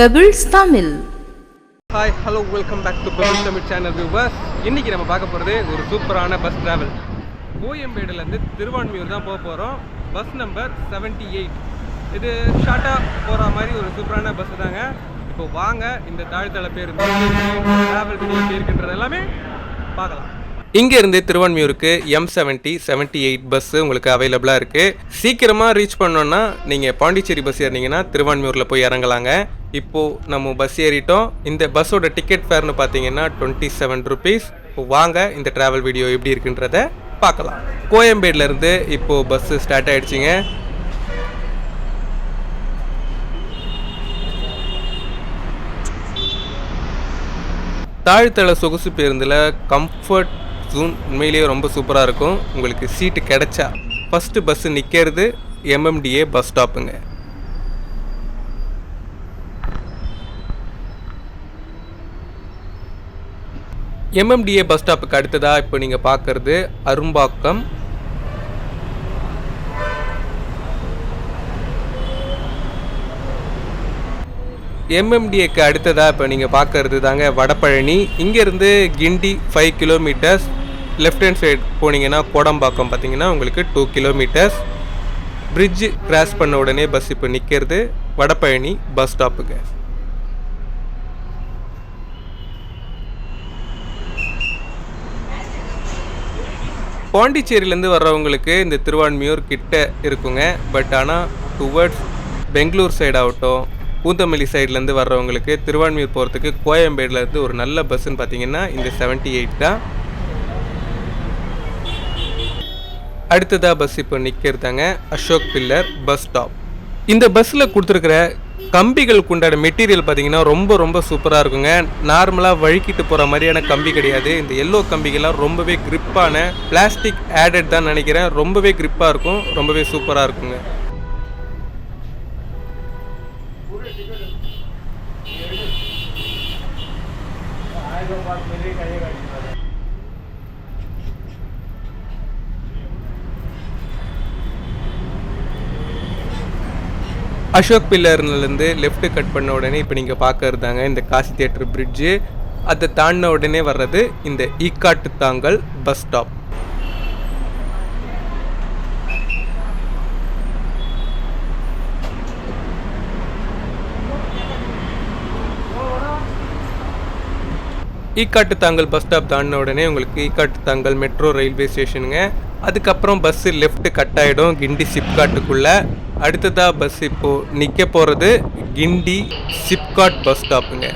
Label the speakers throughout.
Speaker 1: Pebbles Tamil
Speaker 2: hi hello welcome back to Pebbles Tamil channel viewers இன்னைக்கு நம்ம பார்க்க போகிறது ஒரு சூப்பரான பஸ் டிராவல் கோயம்பேடுலேருந்து திருவான்மியூர் தான் போக போகிறோம் பஸ் நம்பர் 78 எயிட் இது ஷார்ட்டாக போகிற மாதிரி ஒரு சூப்பரான பஸ் தாங்க. இப்போ வாங்க இந்த தாழ்த்தள பேர் டிராவல் வீடியோ எப்படி இருக்குன்றது எல்லாமே பார்க்கலாம். இங்கேருந்து திருவான்மியூருக்கு M seventy seventy eight bus உங்களுக்கு அவைலபிளாக இருக்குது சீக்கிரமாக ரீச் பண்ணோன்னா நீங்கள் பாண்டிச்சேரி பஸ் ஏறினீங்கன்னா திருவான்மியூரில் போய் இறங்கலாங்க. இப்போது நம்ம பஸ் ஏறிட்டோம். இந்த பஸ்ஸோட டிக்கெட் ஃபேர்னு பார்த்தீங்கன்னா டுவெண்ட்டி செவன் ருபீஸ் இப்போ வாங்க இந்த ட்ராவல் வீடியோ எப்படி இருக்குன்றத பார்க்கலாம். கோயம்பேடுலேருந்து இப்போது பஸ்ஸு ஸ்டார்ட் ஆகிடுச்சிங்க தாழ்த்தள சொகுசு பேருந்தில் கம்ஃபர்ட் ஜூன் உண்மையிலேயே ரொம்ப சூப்பராக இருக்கும். உங்களுக்கு சீட்டு கிடைச்சா ஃபஸ்ட்டு பஸ்ஸு நிற்கிறது எம்எம்டிஏ பஸ் ஸ்டாப்புங்க எம்எம்டிஏ பஸ் ஸ்டாப்புக்கு அடுத்ததாக இப்போ நீங்கள் பார்க்குறது அரும்பாக்கம். எம்எம்டிஏக்கு அடுத்ததாக இப்போ நீங்கள் பார்க்கறது தாங்க வடபழனி. இங்கேருந்து Guindy five kilometres left hand side போனீங்கன்னா கோடம்பாக்கம் பார்த்தீங்கன்னா உங்களுக்கு டூ கிலோமீட்டர்ஸ் பிரிட்ஜ் கிராஸ் பண்ண உடனே பஸ் இப்போ நிற்கிறது வடபழனி பஸ் ஸ்டாப்புக்கு பாண்டிச்சேரியிலேருந்து வர்றவங்களுக்கு இந்த திருவான்மியூர் கிட்ட இருக்குங்க. பட் ஆனால் டுவர்ட்ஸ் பெங்களூர் சைடு ஆகட்டும் பூந்தமல்லி சைட்லேருந்து வர்றவங்களுக்கு திருவான்மியூர் போகிறதுக்கு கோயம்பேடுலேருந்து ஒரு நல்ல பஸ்ஸுன்னு பார்த்தீங்கன்னா இந்த 78 எயிட் தான். அடுத்ததாக பஸ் இப்போ நிற்கிறதாங்க அசோக் பில்லர் பஸ் ஸ்டாப் இந்த பஸ்ஸில் கொடுத்துருக்குற கம்பிகளுக்கு உண்டான மெட்டீரியல் பார்த்தீங்கன்னா ரொம்ப ரொம்ப சூப்பராக இருக்குங்க. நார்மலாக வழுக்கிட்டு போகிற மாதிரியான கம்பி கிடையாது. இந்த எல்லோ கம்பிகள்லாம் ரொம்பவே கிரிப்பான பிளாஸ்டிக் ஆடட் தான் நினைக்கிறேன். ரொம்பவே கிரிப்பாக இருக்கும். ரொம்பவே சூப்பராக இருக்குங்க. அசோக் பில்லர்லேருந்து லெஃப்ட் கட் பண்ண உடனே இப்போ நீங்கள் பார்க்கறதாங்க இந்த காசி தியேட்டர் பிரிட்ஜு அதை தாண்டின உடனே வர்றது இந்த Ekkattuthangal bus stop Ekkattuthangal bus stop தாண்டின உடனே உங்களுக்கு ஈக்காட்டு தாங்கல் மெட்ரோ ரயில்வே ஸ்டேஷனுங்க அதுக்கப்புறம் பஸ்ஸு லெஃப்ட்டு கட் ஆகிடும் கிண்டி சிப்காட்டுக்குள்ளே அடுத்ததாக பஸ் இப்போது நிற்க போகிறது கிண்டி சிப்காட் பஸ் ஸ்டாப்புங்க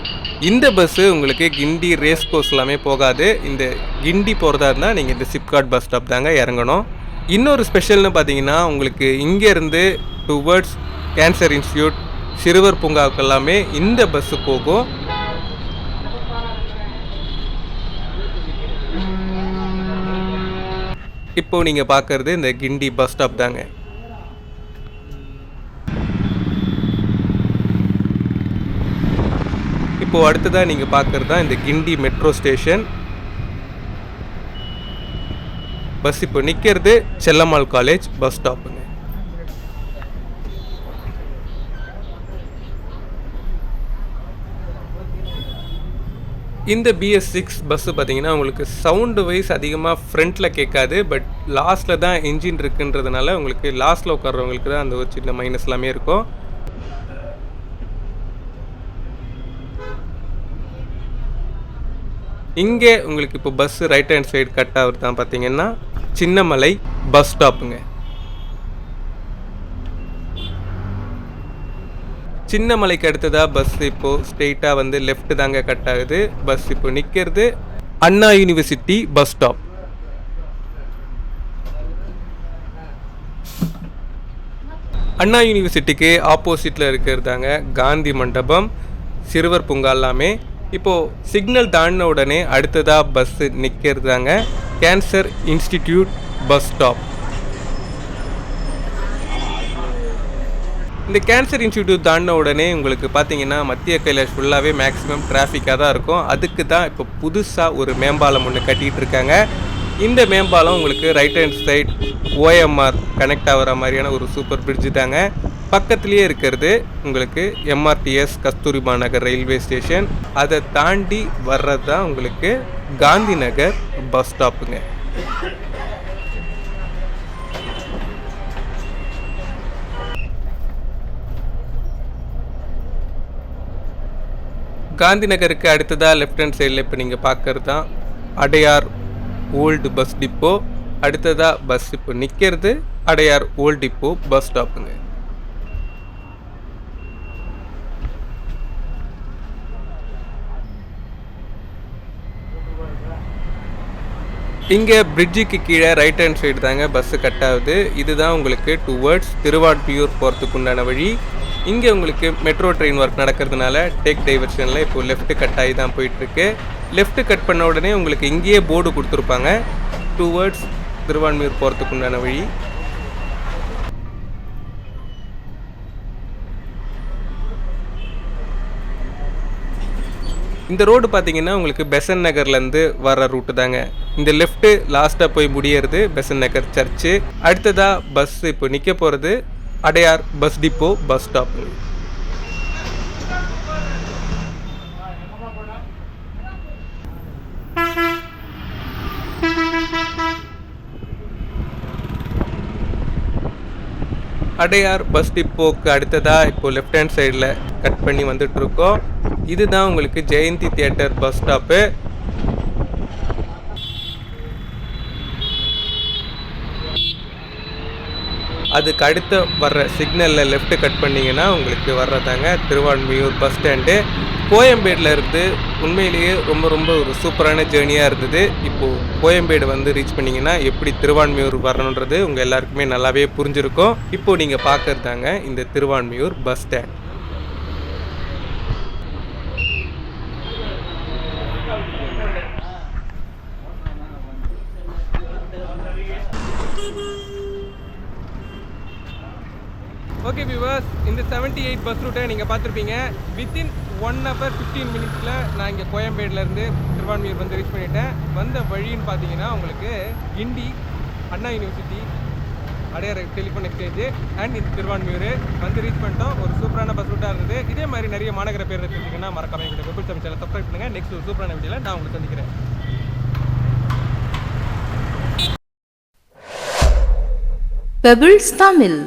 Speaker 2: இந்த பஸ்ஸு உங்களுக்கு கிண்டி ரேஸ் கோர்ஸ் எல்லாமே போகாது. இந்த கிண்டி போகிறதா இருந்தால் நீங்கள் இந்த சிப்காட் பஸ் ஸ்டாப் தாங்க இறங்கணும். இன்னொரு ஸ்பெஷல்னு பார்த்தீங்கன்னா உங்களுக்கு இங்கேருந்து டுவர்ட்ஸ் கேன்சர் இன்ஸ்டியூட் சிறுவர் பூங்காவுக்கு எல்லாமே இந்த பஸ்ஸு போகும். இப்போ நீங்கள் பார்க்குறது இந்த கிண்டி பஸ் ஸ்டாப் தாங்க. இப்போ அடுத்ததாக நீங்கள் பார்க்கறது தான் இந்த கிண்டி மெட்ரோ ஸ்டேஷன். பஸ் இப்போ நிற்கிறது செல்லம்மாள் காலேஜ் பஸ் ஸ்டாப்பு. இந்த பிஎஸ் சிக்ஸ் பஸ்ஸு பார்த்தீங்கன்னா உங்களுக்கு சவுண்டு வைஸ் அதிகமாக ஃப்ரண்ட்டில் கேட்காது பட் லாஸ்ட்டில் தான் இன்ஜின் இருக்குன்றதுனால உங்களுக்கு லாஸ்ட்டில் உட்கார்றவங்களுக்கு தான் அந்த ஒரு சின்ன மைனஸ் எல்லாமே இருக்கும். இங்கே உங்களுக்கு இப்போ bus right hand side cut ஆகுறது தான் பார்த்தீங்கன்னா சின்னமலை பஸ் ஸ்டாப்புங்க சின்னமலைக்கு அடுத்ததாக பஸ் இப்போது ஸ்ட்ரெயிட்டாக வந்து லெஃப்ட் தாங்க கட் ஆகுது. பஸ் இப்போ நிற்கிறது Anna university bus stop Anna யூனிவர்சிட்டிக்கு ஆப்போசிட்டில் இருக்கிறதாங்க காந்தி மண்டபம். சிறுவர் பூங்கா எல்லாமே. இப்போது சிக்னல் தாண்டின உடனே அடுத்ததாக பஸ்ஸு நிற்கிறதாங்க கேன்சர் இன்ஸ்டிடியூட் பஸ் ஸ்டாப் இந்த கேன்சர் இன்ஸ்டியூட் தாண்டின உடனே உங்களுக்கு பார்த்தீங்கன்னா மத்திய கைலாஷ் ஃபுல்லாகவே மேக்ஸிமம் டிராஃபிக்காக தான் இருக்கும். அதுக்கு தான் இப்போ புதுசாக ஒரு மேம்பாலம் ஒன்று கட்டிகிட்டு இருக்காங்க. இந்த மேம்பாலம் உங்களுக்கு right hand side OMR connect ஆகிற மாதிரியான ஒரு சூப்பர் பிரிட்ஜு தாங்க. பக்கத்துலேயே இருக்கிறது உங்களுக்கு MRTS Kasturba Nagar railway station அதை தாண்டி வர்றது தான் உங்களுக்கு காந்தி நகர் பஸ் ஸ்டாப்புங்க காந்தி நகருக்கு அடுத்ததாக லெஃப்ட் ஹேண்ட் சைடில் இப்போ நீங்கள் பார்க்குறது தான் அடையார் ஓல்டு பஸ் டிப்போ அடுத்ததாக பஸ் இப்போ நிற்கிறது அடையார் ஓல்டு டிப்போ பஸ் ஸ்டாப்புங்க இங்கே பிரிட்ஜுக்கு கீழே ரைட் ஹேண்ட் சைடு தாங்க பஸ்ஸு கட் ஆகுது. இதுதான் உங்களுக்கு டுவர்ட்ஸ் திருவாட்பியூர் போகிறதுக்கு உண்டான வழி. இங்கே உங்களுக்கு மெட்ரோ ட்ரெயின் ஒர்க் நடக்கிறதுனால டேக் டைவர்ஷனில் இப்போ லெஃப்ட்டு கட் ஆகி தான் போயிட்டுருக்கு. லெஃப்ட்டு கட் பண்ண உடனே உங்களுக்கு இங்கேயே போர்டு கொடுத்துருப்பாங்க. டுவர்ட்ஸ் திருவான்மையூர் போகிறதுக்கு உண்டான வழி. இந்த ரோடு பார்த்தீங்கன்னா உங்களுக்கு பெசன் நகர்லேருந்து வர ரூட்டு தாங்க. இந்த லெஃப்ட்டு லாஸ்ட்டாக போய் முடியறது பெசன் நகர் சர்ச்சு அடுத்ததாக பஸ் இப்போ நிற்க போகிறது Adyar bus depot bus stop. Adyar bus டிப்போக்கு அடுத்ததாக இப்போ லெஃப்ட் ஹேண்ட் சைடில் கட் பண்ணி வந்துட்டு இருக்கோம். இதுதான் உங்களுக்கு ஜெயந்தி தியேட்டர் பஸ் ஸ்டாப்பு. அதுக்கு அடுத்து வர்ற சிக்னலில் லெஃப்ட்டு கட் பண்ணிங்கன்னா உங்களுக்கு வர்றதாங்க திருவான்மியூர் பஸ் ஸ்டாண்டு கோயம்பேடில் இருந்து உண்மையிலேயே ரொம்ப ரொம்ப ஒரு சூப்பரான ஜேர்னியாக இருந்தது. இப்போது கோயம்பேடு வந்து ரீச் பண்ணிங்கன்னா எப்படி திருவான்மியூர் வரணுன்றது உங்கள் எல்லாருக்குமே நல்லாவே புரிஞ்சிருக்கும். இப்போது நீங்கள் பார்க்குறதாங்க இந்த Thiruvanmiyur bus stand okay viewers இந்த செவன்ட்டி எயிட் பஸ் ரூட்டை நீங்கள் பார்த்துருப்பீங்க வித்தின் ஒன் ஹவர் ஃபிஃப்டீன் மினிட்ஸில் நான் இங்கே கோயம்பேடுலேருந்து திருவான்மியூர் வந்து ரீச் பண்ணிட்டேன். வந்த வழின்னு பார்த்தீங்கன்னா உங்களுக்கு Guindy Anna university Adyar telephone exchange and இந்த திருவான்மியூர் வந்து ரீச் பண்ணிட்டோம். ஒரு சூப்பரான பஸ் ரூட்டாக இருந்தது. இதே மாதிரி நிறைய மாநகர பேர் தெரிஞ்சுங்கன்னா மறக்காம எங்களுடைய வெபிள் தமிழ் சப்ஸ்கிரைப் பண்ணுங்கள் நெக்ஸ்ட் ஒரு சூப்பரான வீடியோவில் நான் உங்களுக்கு சந்திக்கிறேன்.
Speaker 1: பெபிள்ஸ் தமிழ்